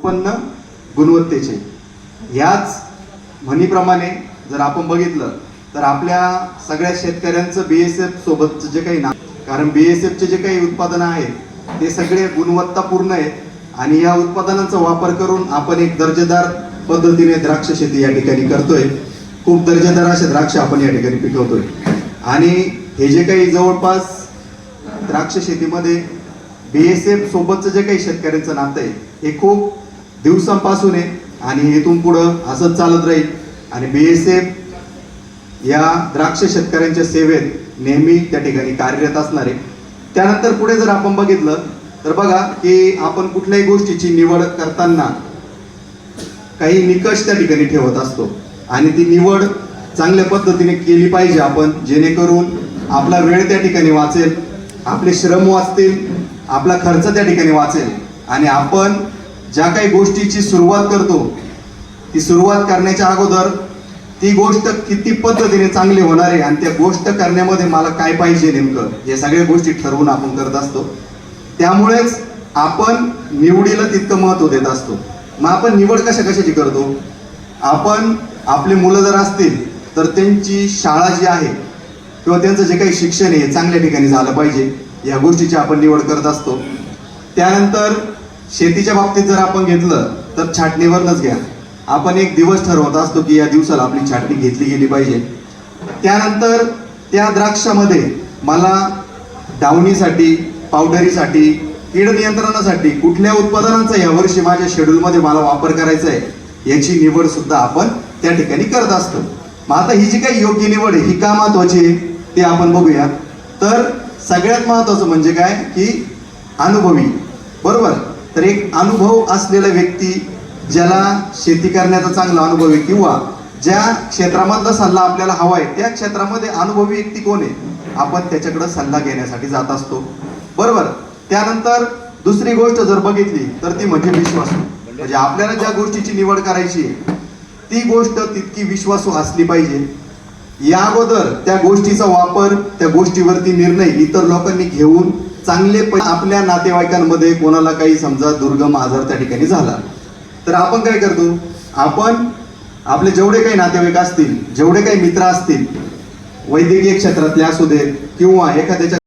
उत्पन्न गुणवत्तेचे. ह्याच म्हणीप्रमाणे जर आपण बघितलं तर आपल्या सगळ्या शेतकऱ्यांचं बी एस एफ सोबतचं जे काही ना कारण बी एस एफचे जे काही उत्पादनं आहेत ते सगळे गुणवत्तापूर्ण आहेत. आणि या उत्पादनांचा वापर करून आपण एक दर्जेदार पद्धतीने द्राक्ष शेती या ठिकाणी करतोय. खूप दर्जेदार असे द्राक्ष आपण या ठिकाणी पिकवतोय. आणि हे जे काही जवळपास द्राक्ष शेतीमध्ये बी एस एफ सोबतचं जे काही शेतकऱ्यांचं नातं आहे हे खूप दिवसांपासून आहे आणि इथून पुढं असंच चालत राहील. आणि बी एस एफ या द्राक्ष शेतकऱ्यांच्या सेवेत नेहमी त्या ठिकाणी कार्यरत असणार. आहे त्यानंतर पुढे जर आपण बघितलं तर बघा की आपण कुठल्याही गोष्टीची निवड करताना काही निकष त्या ठिकाणी ठेवत असतो. आणि ती निवड चांगल्या पद्धतीने केली पाहिजे आपण जेणेकरून आपला वेळ त्या ठिकाणी वाचेल आपले श्रम वाचतील आपला खर्च त्या ठिकाणी वाचेल. आणि आपण ज्या काही गोष्टीची सुरुवात करतो ती सुरुवात करण्याच्या अगोदर ती गोष्ट किती पद्धतीने चांगली होणार आहे आणि त्या गोष्ट करण्यामध्ये मला काय पाहिजे नेमकं हे सगळ्या गोष्टी ठरवून आपण करत असतो. त्यामुळेच आपण निवडीला तितकं महत्त्व देत असतो. मग आपण निवड कशा कशाची करतो? आपण आपली मुलं जर असतील तर त्यांची शाळा जी आहे किंवा त्यांचं जे काही शिक्षण आहे हे चांगल्या ठिकाणी झालं पाहिजे. या गोष्टीची आपण निवड करत असतो. त्यानंतर शेतीच्या बाबतीत जर आपण घेतलं तर छाटणीवरनच घ्या. आपण एक दिवस ठरवत असतो की या दिवसाला आपली छाटणी घेतली गेली पाहिजे. त्यानंतर त्या द्राक्षामध्ये मला डावणीसाठी पावडरीसाठी कीड नियंत्रणासाठी कुठल्या उत्पादनांचा यावर्षी माझ्या शेड्यूलमध्ये मला वापर करायचा आहे याची निवड सुद्धा आपण त्या ठिकाणी करत असतो. मग आता ही जी काही योग्य निवड आहे ही का महत्वाची आहे ते आपण बघूया. तर सगळ्यात महत्वाचं म्हणजे काय? की अनुभवी. बरोबर? तर एक अनुभव असलेला व्यक्ती ज्याला शेती करण्याचा चांगला अनुभव आहे किंवा ज्या क्षेत्रामधला सल्ला आपल्याला हवा आहे त्या क्षेत्रामध्ये अनुभवी व्यक्ती कोण आहे? आपण त्याच्याकडे सल्ला घेण्यासाठी जात असतो. बरोबर? त्यानंतर दुसरी गोष्ट जर बघितली तर ती म्हणजे विश्वासू. म्हणजे आपल्याला ज्या गोष्टीची निवड करायची आहे ती गोष्ट तितकी विश्वासू असली पाहिजे. या अगोदर त्या गोष्टीचा वापर त्या गोष्टीवरती निर्णय इतर लोकांनी घेऊन चांगले पण आपल्या नातेवाईकांमध्ये कोणाला काही समजा दुर्गम आजार त्या ठिकाणी झाला. तर आपण काय करतो? आपण आपले जेवढे काही नातेवाईक असतील जेवढे काही मित्र असतील वैद्यकीय क्षेत्रातले असू देत किंवा एखाद्याच्या